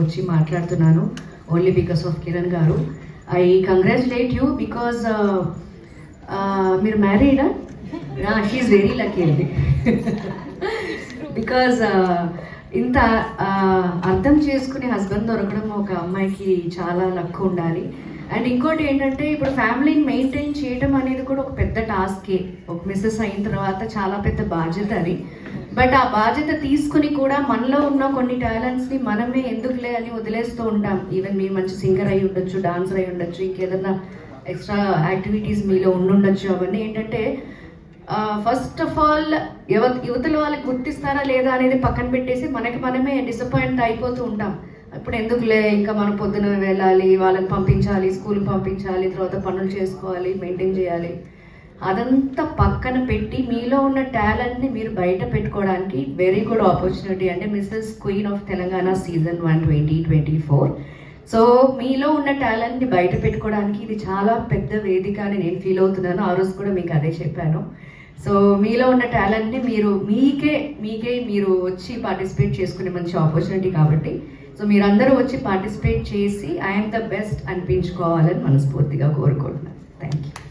వచ్చి మాట్లాడుతున్నాను only because of Kiran గారు. ఐ కంగ్రాచులేట్ యూ బికాస్ మీరు మ్యారీడా షీఈ్ వెరీ లక్కీ అండి. బికాజ్ uh, ఇంత అర్థం చేసుకునే హస్బెండ్ దొరకడం ఒక అమ్మాయికి చాలా లక్ ఉండాలి. అండ్ ఇంకోటి ఏంటంటే ఇప్పుడు ఫ్యామిలీని మెయింటైన్ చేయడం అనేది కూడా ఒక పెద్ద టాస్కే ఒక మిస్సెస్ అయిన తర్వాత చాలా పెద్ద బాధ్యత అది. బట్ ఆ బాధ్యత తీసుకుని కూడా మనలో ఉన్న కొన్ని టాలెంట్స్ని మనమే ఎందుకులే అని వదిలేస్తూ ఉంటాం. ఈవెన్ మీరు మంచి సింగర్ అయి ఉండొచ్చు డాన్సర్ అయి ఉండొచ్చు ఇంకేదన్నా ఎక్స్ట్రా యాక్టివిటీస్ మీలో ఉండుండొచ్చు. అవన్నీ ఏంటంటే ఫస్ట్ ఆఫ్ ఆల్ యువ యువతల వాళ్ళకి గుర్తిస్తారా లేదా అనేది పక్కన పెట్టేసి మనకి మనమే డిసప్పాయింట్ అయిపోతూ ఉంటాం. ఇప్పుడు ఎందుకులే ఇంకా మనం పొద్దున వెళ్ళాలి వాళ్ళని పంపించాలి స్కూల్ పంపించాలి తర్వాత పనులు చేసుకోవాలి మెయింటైన్ చేయాలి. అదంతా పక్కన పెట్టి మీలో ఉన్న టాలెంట్ని మీరు బయట పెట్టుకోవడానికి వెరీ గుడ్ ఆపర్చునిటీ అంటే mrs queen of Telangana season one twenty twenty four so మీలో ఉన్న టాలెంట్ని బయట పెట్టుకోవడానికి ఇది చాలా పెద్ద వేదిక అని నేను ఫీల్ అవుతున్నాను. ఆ రోజు కూడా మీకు అదే చెప్పాను. సో మీలో ఉన్న టాలెంట్ని మీరు మీకే మీకే మీరు వచ్చి పార్టిసిపేట్ చేసుకునే మంచి ఆపర్చునిటీ కాబట్టి. సో మీరందరూ వచ్చి పార్టిసిపేట్ చేసి ఐఎమ్ ద బెస్ట్ అనిపించుకోవాలని మనస్ఫూర్తిగా కోరుకుంటున్నాను. Thank you